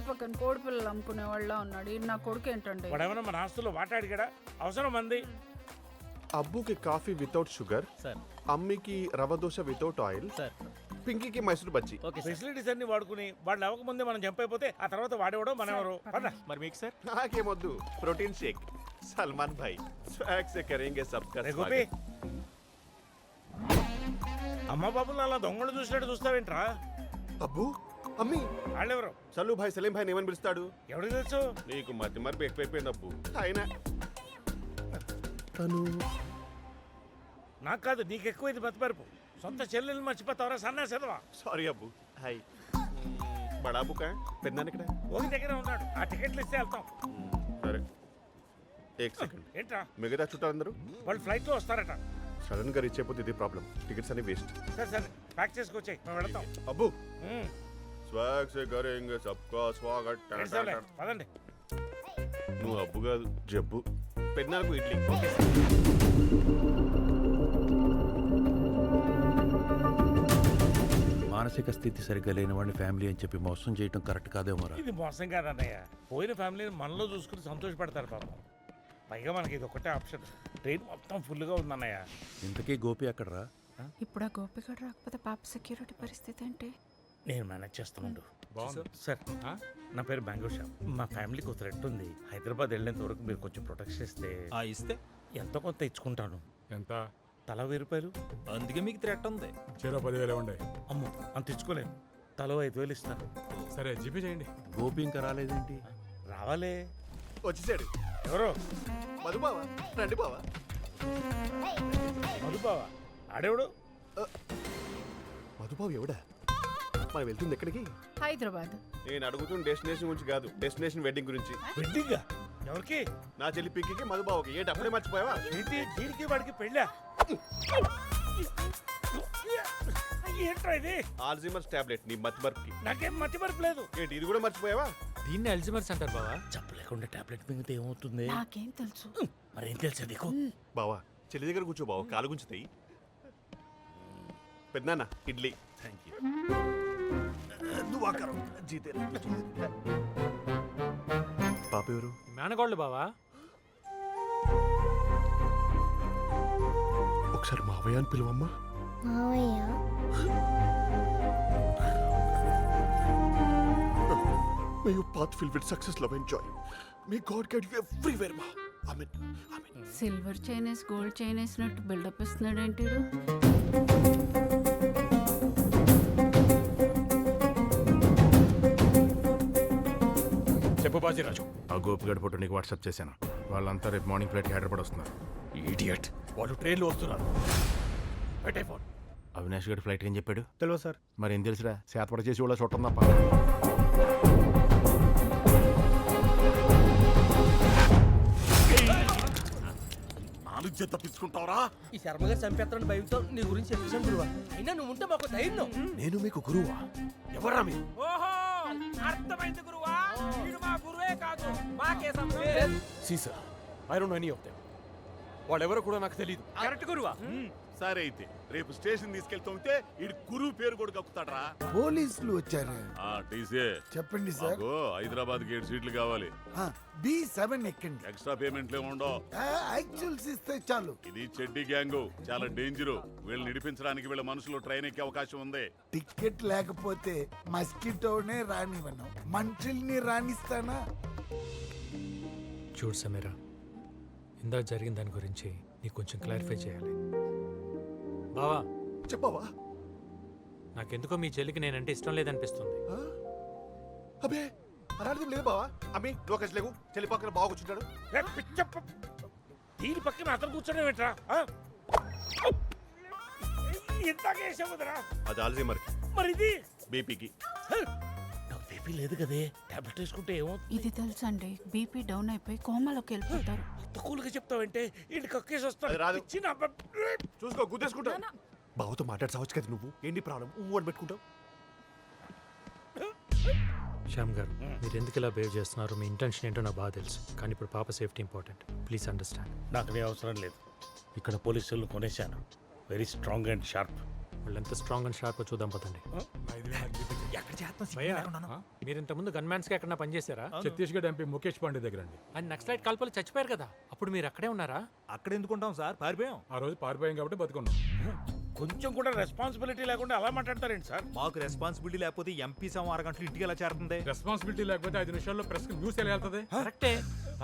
Road పక్కన కోడి పిల్లలు అమ్ముకునే వాళ్ళ ఉన్నాడు. ఈయన నా కొడుకు ఏంటండి? వాడేమన్నా మన ఆస్తులు వాటాడిగాడా? అవసరం మంది అబ్బుకి coffee without sugar sir అమ్మికి rava dosa without oil sir పింకీకి Mysore bajji. Okay sir facilities అన్ని వాడుకుని వాడు అవ్వకముందే మనం చంపైపోతే ఆ తర్వాత వాడేవాడు మనం ఎవరు పద మరి మీకు sir నాకేమొద్దు. Protein shake Salman bhai. Swag సే కరేంగే సబ్కా రే గోపి. స్వాగత్. అమ్మ బాబులు అలా దొంగలు చూసినట్టు చూస్తావేంట్రా? అబ్బు అమ్మి. వాళ్ళెవరు? సలు భాయ్ సలీం భాయ్ ఏమని పిలుస్తాడు? ఎవరికి తెలుసు? నీకు మధ్య మరి ఎక్కువైపోయింది అబ్బు. ఆయన. తను. నాకు కాదు నీకు ఎక్కువైంది బతిపరుపు సొంత చెల్లెలు మర్చిపోతావరా సన్నా చదవా సారీ అబ్బు. హాయ్. బడా బుకా? పెద్దాను ఇక్కడ. ఒక దగ్గర ఉన్నాడు. ఆ టికెట్లు ఇస్తే వెళ్తాం. సరే. ఏక్ సెకండ్. ఏంట్రా? మిగతా చుట్టాలందరూ? వాళ్ళు ఫ్లైట్లో వస్తారట. సడన్గా రీచ్ అయిపోతే ఇది ప్రాబ్లం. టికెట్స్ అన్ని వేస్ట్. సరే సరే. ప్యాక్ చేసుకొచ్చాయి. మేము వెళతాం. అబ్బు. స్వాగ్ సే కరేంగే సబ్కా స్వాగత్. పదండి. నువ్వు అబ్బు కాదు జబ్బు. పెద్దనాలకు ఇడ్లీ. మానసిక స్థితి సరిగ్గా లేని వాడిని ఫ్యామిలీ అని చెప్పి మోసం చేయటం కరెక్ట్ కాదేమోరా ఇది మోసం కాదన్నయ్య. పోయిన ఫ్యామిలీని మనలో చూసుకుని సంతోషపడతారు పాపం. పైగా మనకి ఇది ఒకటే ఆప్షన్. ట్రైన్ మొత్తం ఫుల్గా ఉందన్నయ్య. ఇంతకీ గోపి అక్కడరా ఇప్పుడు ఆ గోపికడు రాకపోతే పాప సెక్యూరిటీ పరిస్థితి ఏంటి? నేను మేనేజ్ చేస్తున్నాడు సార్ నా పేరు బెంగళూరు షా మా ఫ్యామిలీకి ఒక థ్రెట్ ఉంది హైదరాబాద్ వెళ్ళేంత వరకు మీరు కొంచెం ప్రొటెక్షన్ ఇస్తే ఆ ఇస్తే. ఎంతో కొంత ఇచ్చుకుంటాను? ఎంత? తల వెయ్యి రూపాయలు. అందుకే మీకు థ్రెట్ ఉంది. చెరో పదివేలే ఉండే అమ్మో అంత ఇచ్చుకోలేను. తలో ఐదు వేలు ఇస్తాను. సరే జీపే చేయండి. గోపి ఇంకా రాలేదేంటి? రావాలే. వచ్చేసాడు. ఎవరో? మధుబావా రండి బావా. మధుబావా. ఆడేవుడు? మధుబాబు ఎవడా? మనం వెళ్తుంది ఎక్కడికి? హైదరాబాద్. నేను అడుగుతున్న డెస్టినేషన్ గురించి కాదు డెస్టినేషన్ వెడ్డింగ్ గురించి. వెడ్డింగా? ఎవరికి? నా చెల్లి పిక్కి మధుబాబుకి ఏంటి అప్పుడే మర్చిపోయావా? ఏంటి? దీనికి వాడికి పెళ్ళా? ఏంట్రా ఇది? ఆల్జిమర్స్ టాబ్లెట్ నీ మతిమర్పుకి. నాకేం మతిమరుపు లేదు. ఏంటి ఇది కూడా మర్చిపోయావా? దీన్ని అల్జిమర్స్ అంటారు బావా. చెప్పలేకుండా టాబ్లెట్ మింగితే ఏమవుతుంది? నాకేం తెలుసు. మరేం తెలుసా నీకు బావా చెల్లి దగ్గర కూర్చో బావ కాలు గుంచుతాయి పెద్దనాన్న ఇడ్లీ. థ్యాంక్ యూ పాప ఎవరు మేనగోళ్ళు బావా ఒకసారి మావయ్య అని పిలువమ్మా మావయ్య May your path filled with success, love, and joy. May God guide you everywhere, ma. Amen. Amen. Silver Chinese gold chain వేసినట్టు బిల్డప్ ఇస్తున్నాడు ఏంటి చెప్పు బాజీరాజు. ఆ గోపిగడ్ ఫోటో నీకు వాట్సాప్ చేశాను. వాళ్ళంతా రేపు మార్నింగ్ ఫ్లైట్ హైదరాబాద్ వస్తున్నారు. ఈడియట్ వాళ్ళు ట్రైన్లో వస్తున్నారు. పెట్టే ఫోన్. అవినాష్ గడి ఫ్లైట్ ఏం చెప్పాడు? తెలియదు సార్. మరి ఏం తెలుసురా? శాతపడ చేసి వాళ్ళ చూడటం తప్ప నాలుగు తప్పించుకుంటావరా ఈ శర్మ గారు చంపేస్తారని భయంతో నీ గురించి చెప్పేసాం గురువా అయినా నువ్వు ఉంటే మాకు ధైర్యం. నేను మీకు గురువా? ఎవరా మీ ఓహో అర్థమైంది గురువా. వీడు మా గురువే కాదు మాకే సంబంధం. సీసా I don't know any of them వాళ్ళెవరో కూడా నాకు తెలియదు కరెక్ట్ గురువా? సరే అయితే రేపు స్టేషన్ తీసుకెళ్తుంటే ఇడు కురు పేరు కూడా కక్కుతాడరా పోలీసులు వచ్చారు. ఆ టీసీ చెప్పండి సార్. హైదరాబాద్ ఏడు సీట్లు కావాలి. బి సెవెన్ ఎక్కండి. ఎక్స్ట్రా పేమెంట్లే ఉండవు. యాక్చువల్స్ ఇస్తే చాలు. ఇది చెడ్డి గ్యాంగు. చాలా డేంజరు. వీళ్ళు నిడిపించడానికి వీళ్ళ మనుషులు ట్రైన్ ఎక్కే అవకాశం ఉంది. టికెట్ లేకపోతే మస్కిటోనే రానివ్వను. మనుషుల్ని రాణిస్తానా? చూడు సమీరా ఇందాక జరిగిన దాని గురించి నీకు కొంచెం క్లారిఫై చేయాలి. బావా చెప్పావా? నాకెందుకో మీ చెల్లికి నేనంటే ఇష్టం లేదనిపిస్తుంది? అబే అలాంటిది లేదు బావా. అమ్మి లోకేష్ లేవు చెల్లి పక్కన బాగా కూర్చుంటాడు. ఏ. దీని పక్కన అతను కూర్చోడం ఏంట్రా? ఆ? వేసావు కదరా అది ఆల్జీమర్ మరి ఇది బీపీకి. నాకు బీపీ లేదు కదే. టాబ్లెట్ వేసుకుంటే ఏమో ఇది తెలుసండి బీపీ డౌన్ అయిపోయి కోమలోకి వెళ్ళిపోతారు. తక్కువగా చెప్తావంటే ఇంటి కక్కేసి వస్తాను రాదు. ఇచ్చిన చూసుకో గుద్దేసుకుంటా బావతో మాట్లాడసావచ్చు కదా నువ్వు? ఏంటి ప్రాబ్లం ఊ అని పెట్టుకుంటావు? శ్యామ్ గారు మీరు ఎందుకు ఇలా బిహేవ్ చేస్తున్నారు? మీ ఇంటెన్షన్ ఏంటో నాకు బాగా తెలుసు. కానీ ఇప్పుడు పాప సేఫ్టీ ఇంపార్టెంట్ ప్లీజ్ అండర్స్టాండ్ నాకు నీ అవసరం లేదు. ఇక్కడ పోలీసులు కొనేశాను. వెరీ స్ట్రాంగ్ అండ్ షార్ప్ వాళ్ళు ఎంత స్ట్రాంగ్ అండ్ షార్ప్ చూద్దాం పదండి. మీరు ఇంత ముందు గన్మ్యాన్స్కి ఎక్కడ పనిచేశారా ఛత్తీస్గఢ్ ఎంపీ ముఖేష్ పాండే దగ్గర అండి ఆయన నక్సలైట్ కాల్పలు చచ్చిపోయారు కదా. అప్పుడు మీరు అక్కడే ఉన్నారా? అక్కడ ఎందుకుంటాం సార్? పారిపోయాం. ఆ రోజు పారిపోయాం కాబట్టి బతుకున్నాం. కొంచెం కూడా రెస్పాన్సిబిలిటీ లేకుండా అలా మాట్లాడతారేంటి సార్? మాకు రెస్పాన్సిబిలిటీ లేకపోతే ఎంపీ సమ అరగంటలు ఇంటికి ఎలా చేరుతుంది? రెస్పాన్సిబిలిటీ లేకపోతే ఐదు నిమిషాల్లో ప్రెస్ న్యూస్ ఎలా వెళ్తుంది? కరెక్టే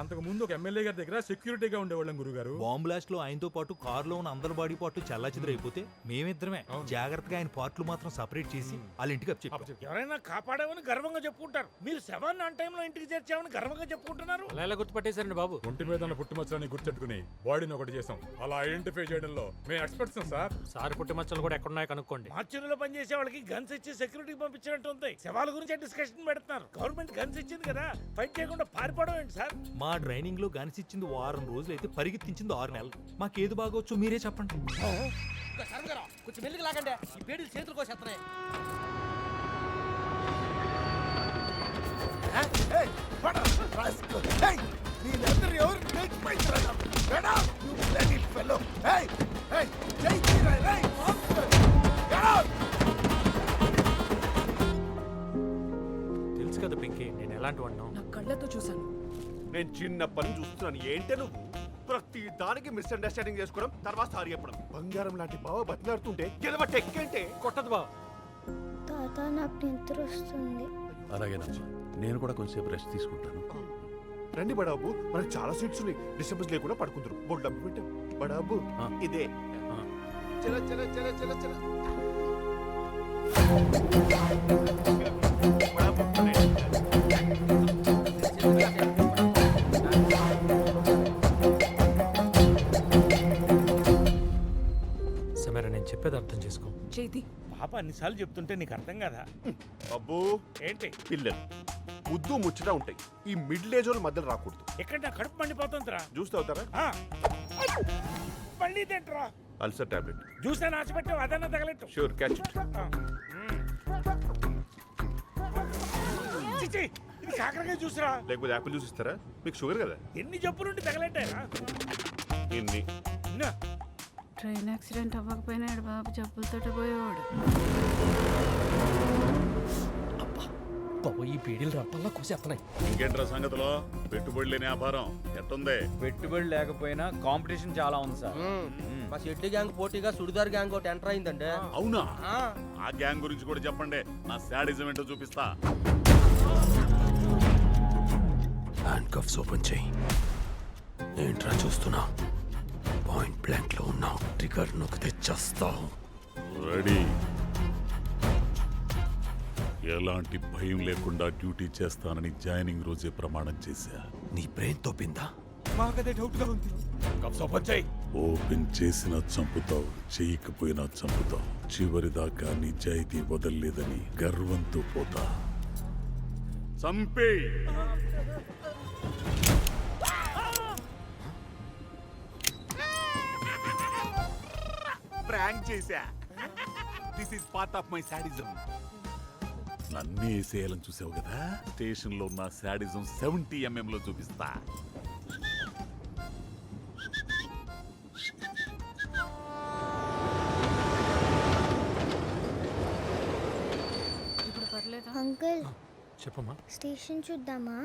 అంతకు ముందు ఒక ఎమ్మెల్యే గారి దగ్గర సెక్యూరిటీగా ఉండేవాళ్ళం గురుగారు. బాంబ్ బ్లాస్ట్లో ఆయనతో పాటు కారులో ఉన్న అందరి బాడీ పార్ట్లు చల్లాచిద్రైపోతే మేమిద్దరమే. జాగ్రత్తగా ఆయన పార్ట్లు మాత్రం సపరేట్ చేసి వాళ్ళ ఇంటికి చెప్పి. ఎవరైనా కాపాడామని గర్వంగా చెప్పుకుంటారు. మీరు శవాన్ని అన్ టైంలో ఇంటికి చేర్చామని గర్వంగా చెప్పుకుంటున్నారు. అలా ఎలా గుర్తుపట్టేశారండి బాబు? ఒంటి మీద ఉన్న పుట్టుమచ్చలని గుర్తెట్టుకుని బాడీని ఒకటి చేసాం అలా ఐడెంటిఫై చేయడంలో మేము ఎక్స్పర్ట్స్ సార్. సార్ పుట్టిమచ్చలు కూడా ఎక్కడున్నాయో కనుక్కోండి. మార్చురీలో పనిచేసే వాళ్ళకి గన్స్ ఇచ్చి సెక్యూరిటీ పంపించినట్టు ఉంది శవాల గురించి డిస్కషన్ పెడుతున్నారు. గవర్నమెంట్ గన్స్ ఇచ్చింది కదా. ఫైట్ చేయకుండా పారిపోవడం ఏంటి సార్? మా ట్రైనింగ్లో గనిసిచ్చింది వారం రోజులు అయితే పరిగెత్తించింది ఆరు నెలలు. మాకేది బాగోచ్చు మీరే చెప్పండి. కొంచెం లాగండి. ఈ పేడీలు చేతులు కోసేస్తున్నాయి. ఎవరు? నేను చిన్నప్పటి నుంచి చూస్తున్నాను. ఏంటే నువ్వు? ప్రతి దానికి మిస్అండర్స్టాండింగ్ చేసుకోవడం తర్వాత సారీ చెప్పడం. బంగారం లాంటి బావ బతిలాడుతుంటే గెలవ టెక్కేంటే కొట్టదు బావ. తాత నాకు నిద్ర వస్తుంది. అలాగేనమ్మా నేను కూడా కొంచెంసేపు రెస్ట్ తీసుకుంటాను. రండి బడాబు మనకు చాలా సీట్స్ ఉన్నాయి. డిస్టర్బెన్స్ లేకుండా పడుకుంటారు బోర్డు డబ్బు పెట్టాం. బడాబు. ఇదే. చల చల చల చల చల. బడాబు, చేతి. పాప అన్నిసార్లు చెప్తుంటే నీకు అర్థం కదా? అబ్బో. ఏంటి? పిల్లలు. ముద్దు ముచ్చట ఉంటాయి. ఈ మిడిల్ ఏజ్ వాళ్ళ మధ్యలో రాకూడదు. ఎక్కడ నా కడుపు మండిపోతుందిరా? జ్యూస్ తాగుతారా? ఆ. మళ్ళీ తింటరా? Ulcer tablet. జ్యూస్ అని ఆశపెట్టావు అదన్నా తగలెట్టు. షూర్ క్యాచ్ ఇట్ ఆ. చిచి, ఇది కాకరకాయ జ్యూస్రా? లేకపోతే యాపిల్ జ్యూస్ ఇస్తారా? మీకు షుగర్ కదా? ఎన్ని జబ్బులుండి తగలెట్టారా ఇన్ని ఇన్నా. ట్రైన్ యాక్సిడెంట్ అవ్వకపోయినాడు బాబు జబ్బులతో పోయేవాడు. ఈ పేడీలు రప్పల్లా కోసేస్తున్నాయి. ఇంకేంట్రా సంగతిలో? పెట్టుబడి లేని వ్యాపారం ఎట్టుంది? పెట్టుబడి లేకపోయినా కాంపిటీషన్ చాలా ఉంది సార్. మా షెట్టి గ్యాంగ్ పోటీగా సుడిదార్ గ్యాంగ్ ఒకటి ఎంటర్ అయిందండి అవునా? ఆ. గ్యాంగ్ గురించి కూడా చెప్పండి. నా శాడిజం ఏంటో చూపిస్తా. హ్యాండ్ కఫ్స్ ఓపెన్ చేయి. ఏంట్రా చూస్తున్నా? పాయింట్ బ్లాంక్లో ఉన్నావు ట్రిగర్ నొక్కితే చస్తావు రెడీ. ఎలాంటి భయం లేకుండా డ్యూటీ చేస్తానని జాయినింగ్ రోజే ప్రమాణం చేశా. నీ బ్రెయిన్ తోపిందా మాకదే డౌట్గా ఉంది. ఓపెన్ చేసినా చంపుతావు చేయకపోయినా చంపుతావు. చివరిదాకా నిజాయితీ వదల్లేదని గర్వంతో పోతా. చంపే ప్రాంక్ చేశా. This is part of my sadism నన్నే వేసేయాలని చూసావు కదా? స్టేషన్లో ఉన్న శాడిజం సెవెంటీ ఎంఎం లో చూపిస్తా. ఇప్పుడు పర్లేదా? అంకుల్. చెప్పమ్మా. స్టేషన్ చూద్దామా?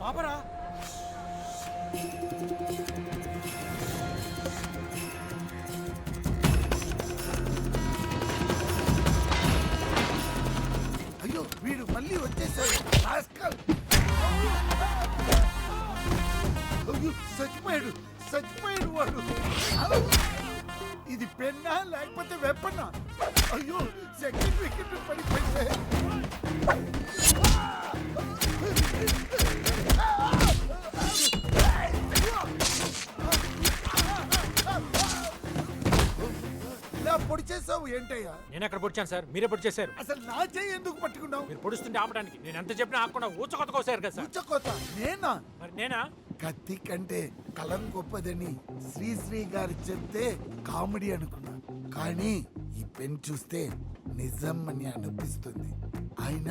పాపరా. అయ్యో వీడు మళ్ళీ వచ్చేసాడు. rascal. అయ్యో చచ్చిపోయాడు చచ్చిపోయాడు వాడు. ఇది పెన్నా లేకపోతే వెప్పన్నా? అయ్యో సెకండ్ వికెట్ పడిపోయింది. పొడి చేసావు ఏంటయ్యా? నేను ఎక్కడ పొడిచాను సార్? మీరే పొడి చేశారు అసలు నా చేయి ఎందుకు పట్టుకున్నావు? మీరు పొడుస్తుంటే ఆపడానికి. నేను ఎంత చెప్పినా ఆపకుండా ఊచకొత్త కోసారు కదా సార్. ఉచ్చకోత నేనా? మరి నేనా? కత్తి కంటే కలం గొప్పదని శ్రీశ్రీ గారు చెప్తే కామెడీ అనుకున్నా. కానీ ఈ పెన్ చూస్తే నిజం అని అనిపిస్తుంది. ఆయన